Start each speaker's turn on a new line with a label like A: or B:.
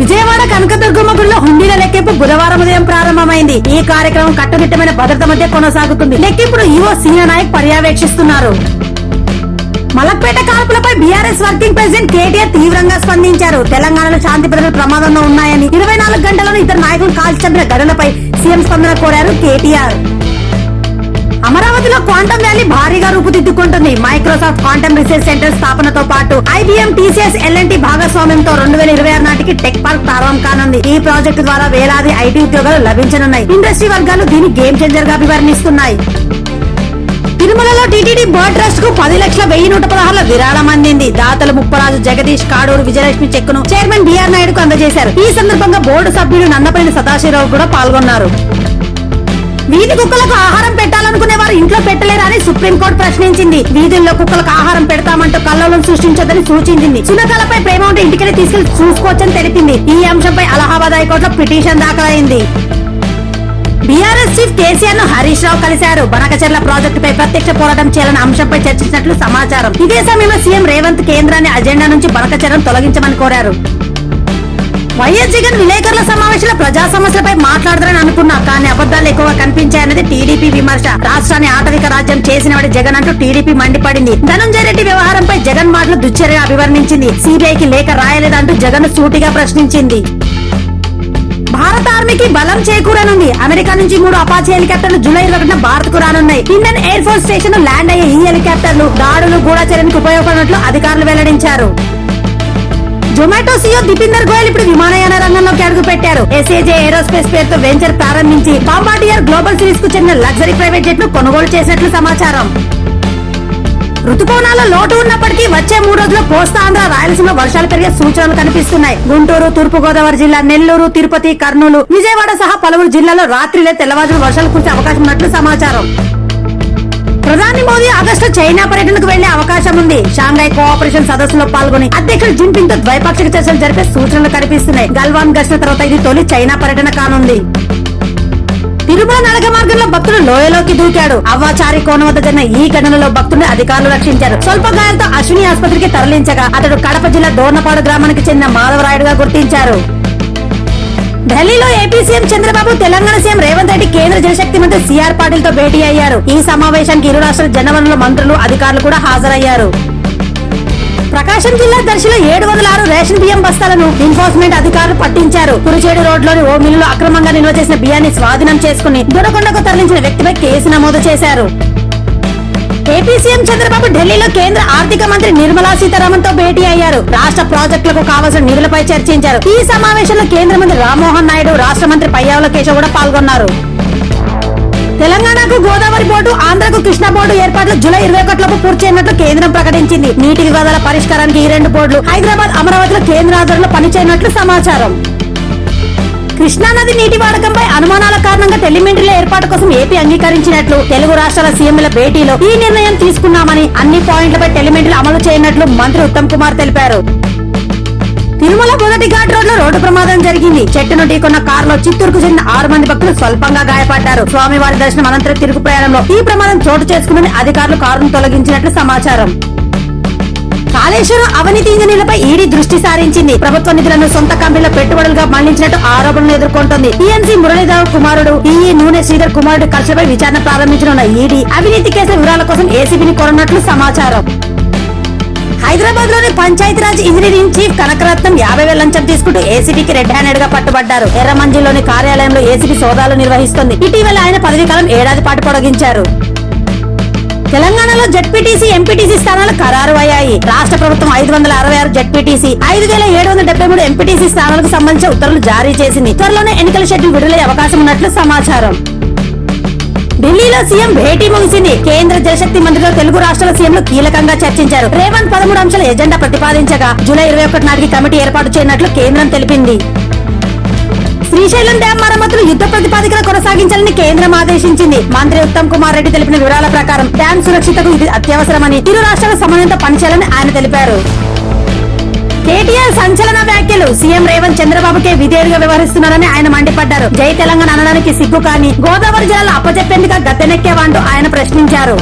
A: విజయవాడ కనకదుర్గమ్మ గుడిలో హుండీల లెక్కింపు బుధవారం ఉదయం ప్రారంభమైంది. ఈ కార్యక్రమం కట్టుదిట్టమైన భద్రత మధ్య కొనసాగుతుంది. లెక్కింపును ఈవో సీనియర్ నాయక్ పర్యవేక్షిస్తున్నారు. మలక్పేట కాల్పులపై బీఆర్ఎస్ వర్కింగ్ ప్రెసిడెంట్ కేటీఆర్ తీవ్రంగా స్పందించారు. తెలంగాణలో శాంతి భద్రతలు ప్రమాదంలో ఉన్నాయని ఇరవై నాలుగు గంటలను ఇద్దరు నాయకులు కాల్చి చంపిన ఘటనపై సీఎం స్పందన కోరారు కేటీఆర్. అమరావతిలో క్వాంటమ్ వ్యాలీ భారీగా రూపుదిద్దుకుంటుంది. మైక్రోసాఫ్ట్ క్వాంటమ్ రీసెర్చ్ సెంటర్ స్థాపనతో పాటు ఐబీఎం టీసీఎస్ ఎల్ఎన్టీ భాగస్వామ్యంతో రెండు వేల ఇరవై ఆరు నాటికి టెక్ పార్క్ ప్రారంభం కానుంది. ఈ ప్రాజెక్టు ద్వారా వేలాది ఐటీ ఉద్యోగాలు లభించనున్నాయి. ఇండస్ట్రీ వర్గాలు దీన్ని గేమ్ చేంజర్గా అభివర్ణిస్తున్నాయి. తిరుమలలో టీటీడీ బర్డ్ ట్రస్ట్కు పది లక్షల వెయ్యి నూట పదహారుల విరాళం అందింది. దాతలు ముప్పరాజు జగదీష్ కాడూరు విజయలక్ష్మి చెక్కును చైర్మన్ బిఆర్ నాయుడుకు అందజేశారు. ఈ సందర్భంగా బోర్డు సభ్యుడు నందపల్లి సదాశివరావు కూడా పాల్గొన్నారు. వీధి కుక్కలకు ఆహారం పెట్టాలనుకునే వారు ఇంట్లో పెట్టలేరని సుప్రీంకోర్టు ప్రశ్నించింది. వీధుల్లో కుక్కలకు ఆహారం పెడతామంటూ కల్లోలం సృష్టించొద్దని సూచించింది. సునకాలపై ప్రేమ ఉంటే ఇంటికెళ్ళి తీసుకెళ్ళి చూసుకోవచ్చని తెలిపింది. ఈ అంశంపై అలహాబాద్ హైకోర్టులో పిటిషన్ దాఖలైంది. బీఆర్ఎస్ చీఫ్ కేసీఆర్ను హరీష్ రావు కలిశారు. బనకచెర్ల ప్రాజెక్టుపై ప్రత్యక్ష పోరాటం చేయాలని అంశంపై చర్చించినట్లు సమాచారం. ఇదే సమయంలో సీఎం రేవంత్ కేంద్రాన్ని అజెండా నుంచి బనకచెర్లను తొలగించమని కోరారు. వైఎస్ జగన్ విలేకరుల సమావేశంలో ప్రజా సమస్యలపై మాట్లాడతారని అనుకున్నా కానీ అబద్దాలు ఎక్కువగా కనిపించాయన్నది టీడీపీ విమర్శ. రాష్ట్రాన్ని ఆటవిక రాజ్యం చేసిన వాడి జగన్ అంటూ టీడీపీ మండిపడింది. ధనంజయ రెడ్డి వ్యవహారంపై జగన్ మాటలు దుశ్చర్యగా అభివర్ణించింది సిబిఐకి లేఖ రాయలేదంటూ జగన్ సూటిగా ప్రశ్నించింది. భారత ఆర్మీకి బలం చేకూరనుంది. అమెరికా నుంచి మూడు అపాచీ హెలికాప్టర్లు జూలై ఒకటిన భారత్కు రానున్నాయి. Indian air force station land అయ్యే ఈ హెలికాప్టర్లు దాడులు గూఢచర్యనికి ఉపయోగపడినట్లు అధికారులు వెల్లడించారు. జొమాటో సీఓ దీపిందర్ గోయల్ ఇప్పుడు విమానయాన రంగంలోకి అడుగు పెట్టారు. ఎస్ఏజే ఏరోస్పేస్ పేరుతో వెంచర్ ప్రారంభించి బాంబార్డియర్ గ్లోబల్ సిరీస్కు చెందిన లగ్జరీ ప్రైవేట్ జెట్ను కొనుగోలు చేసినట్లు సమాచారం. రుతుపవనాల లోటు ఉన్నప్పటికీ వచ్చే మూడు రోజుల్లో కోస్తాంధ్ర రాయలసీమ వర్షాలు పెరిగే సూచనలు కనిపిస్తున్నాయి. గుంటూరు తూర్పు గోదావరి జిల్లా నెల్లూరు తిరుపతి కర్నూలు విజయవాడ సహా పలువురు జిల్లాల్లో రాత్రిలే తెల్లవారుజాము వర్షాలు కురిసే అవకాశం ఉన్నట్లు సమాచారం. ప్రధాని మోదీ ఆగస్టు చైనా పర్యటనకు వెళ్ళే అవకాశం ఉంది. షాంఘై కోఆపరేషన్ సదస్సులో పాల్గొని అధ్యక్షుడు జిన్పింగ్తో ద్వైపాక్షిక చర్చలు జరిపే సూచనలు కనిపిస్తున్నాయి. గల్వాన్ ఘర్షణ తర్వాత ఇది తొలి చైనా పర్యటన కానుంది. తిరుమల నడక మార్గంలో భక్తుడు లోయలోకి దూకాడు. అవ్వాచారి కోణం వద్ద జరిగిన ఈ ఘటనలో భక్తుడిని అధికారులు రక్షించారు. స్వల్ప గాయంతో అశ్విని ఆసుపత్రికి తరలించగా అతడు కడప జిల్లా దోర్నపాడు గ్రామానికి చెందిన మాధవరాయుడుగా గుర్తించారు. ఢిల్లీలో AP CM Chandrababu Telangana CM Revanth Reddy కేంద్ర జలశక్తి మంత్రి సిఆర్ పాటిల్తో భేటీ అయ్యారు. ఈ సమావేశానికి ఇరు రాష్ట్రాల జనవనరుల మంత్రులు అధికారులు కూడా హాజరయ్యారు. ప్రకాశం జిల్లా దర్శిలో ఏడు వందల ఆరు రేషన్ బియ్యం బస్తాలను ఎన్ఫోర్స్మెంట్ అధికారులు పట్టించారు. కురిచేడు రోడ్లోని ఓ మిల్లులో అక్రమంగా నిల్వ చేసిన బియ్యాన్ని స్వాధీనం చేసుకుని దొరకొండకు తరలించిన వ్యక్తిపై కేసు నమోదు చేశారు. ఏపీ సీఎం చంద్రబాబు ఢిల్లీలో కేంద్ర ఆర్థిక మంత్రి నిర్మలా సీతారామన్తో భేటీ అయ్యారు. రాష్ట్ర ప్రాజెక్టులకు కావాల్సిన నిధులపై చర్చించారు. ఈ సమావేశంలో కేంద్ర మంత్రి రామ్మోహన్ నాయుడు రాష్ట్ర మంత్రి పయ్యావుల కేశవ్ కూడా పాల్గొన్నారు. తెలంగాణకు గోదావరి బోర్డు ఆంధ్రకు కృష్ణ బోర్డు ఏర్పాట్లు జూలై ఇరవై ఒకటిలోపు పూర్తి అయినట్లు కేంద్రం ప్రకటించింది. నీటి వివాదాల పరిష్కారానికి ఈ రెండు బోర్డులు హైదరాబాద్ అమరావతిలో కేంద్ర ఆధ్వర్యంలో పనిచేయనట్లు సమాచారం. కృష్ణానది నీటి వాడకంపై అనుమానాల కారణంగా టెలిమెంటరీల ఏర్పాటు కోసం ఏపీ అంగీకరించినట్లు తెలుగు రాష్ట్రాల సీఎంల భేటీలో ఈ నిర్ణయం తీసుకున్నామని అన్ని పాయింట్లపై టెలిమెంటరీలు అమలు చేయనట్లు మంత్రి ఉత్తమ్ కుమార్ తెలిపారు. తిరుమల మొదటి ఘాట్ రోడ్లో రోడ్డు ప్రమాదం జరిగింది. చెట్టును ఢీకొన్న కారులో చిత్తూరుకు చెందిన ఆరు మంది భక్తులు స్వల్పంగా గాయపడ్డారు. స్వామివారి దర్శనం అనంతరం తిరుగు ప్రయాణంలో ఈ ప్రమాదం చోటు చేసుకుందని అధికారులు కారును తొలగించినట్లు సమాచారం. కాళేశ్వరం అవినీతి ఇంజనీర్లపై దృష్టి సారించింది. ప్రభుత్వ నిధులను సొంత కంపెనీల పెట్టుబడులుగా మళ్ళించినట్టు ఆరోపణలు ఎదుర్కొంటోంది. టీఎంసీ మురళీధర్ కుమారుడు ఈఈ నూనె శ్రీధర్ కుమారుడు కలిసిపై విచారణ ప్రారంభించనున్న ఈడీ అవినీతి కేసుల వివరాల కోసం ఏసీబీని కోరన్నట్లు సమాచారం. హైదరాబాద్లోని పంచాయతీరాజ్ ఇంజనీరింగ్ చీఫ్ కనకరత్నం యాభై వేల లంచం తీసుకుంటూ ఏసీబీకి రెడ్ హ్యాండెడ్గా పట్టుబడ్డారు. ఎర్రమంజిలోని కార్యాలయంలో ఏసీబీ సోదాలు నిర్వహిస్తోంది. ఇటీవల ఆయన పదవీ కాలం ఏడాది పాటు పొడిగించారు. తెలంగాణలో జడ్పీటీసీ ఎంపీటీసీ స్థానాలు ఖరారు అయ్యాయి రాష్ట్ర ప్రభుత్వం ఐదు వందల అరవై ఆరు జడ్పీటీసీ ఐదు వేల ఏడు వందల డెబ్బై మూడు ఎంపీటీసీ స్థానాలకు సంబంధించిన ఉత్తర్వులు జారీ చేసింది. త్వరలోనే ఎన్నికల షెడ్యూల్ విడుదలయ్యే అవకాశం ఉన్నట్లు సమాచారం. ఢిల్లీలో సీఎం భేటీ ముగిసింది. కేంద్ర జలశక్తి మంత్రితో తెలుగు రాష్ట్రాల సీఎంలు కీలకంగా చర్చించారు. రేవంత్ పదమూడు అంశాల ఎజెండా ప్రతిపాదించగా జూలై ఇరవై ఒకటి నాటికి కమిటీ ఏర్పాటు చేయనట్లు కేంద్రం తెలిపింది. శ్రీశైలం డ్యాం మరమ్మతులు యుద్ధ ప్రతిపాదికన కొనసాగించాలని కేంద్రం ఆదేశించింది. మంత్రి ఉత్తమ్ కుమార్ రెడ్డి తెలిపిన వివరాల ప్రకారం డ్యాం సురక్షితకు ఇది అత్యవసరమని ఇరు రాష్ట్రాల సమన్వయంతో పనిచేయాలని ఆయన తెలిపారు. కేటీఆర్ సంచలన వ్యాఖ్యలు. సీఎం రేవంత్ చంద్రబాబుకే విధేయుడిగా వ్యవహరిస్తున్నారని ఆయన మండిపడ్డారు. జై తెలంగాణ అనడానికి సిగ్గు కానీ గోదావరి జిల్లాలో అప్పచెప్పేందుకు గద్దెనెక్కేవా అంటూ ఆయన ప్రశ్నించారు.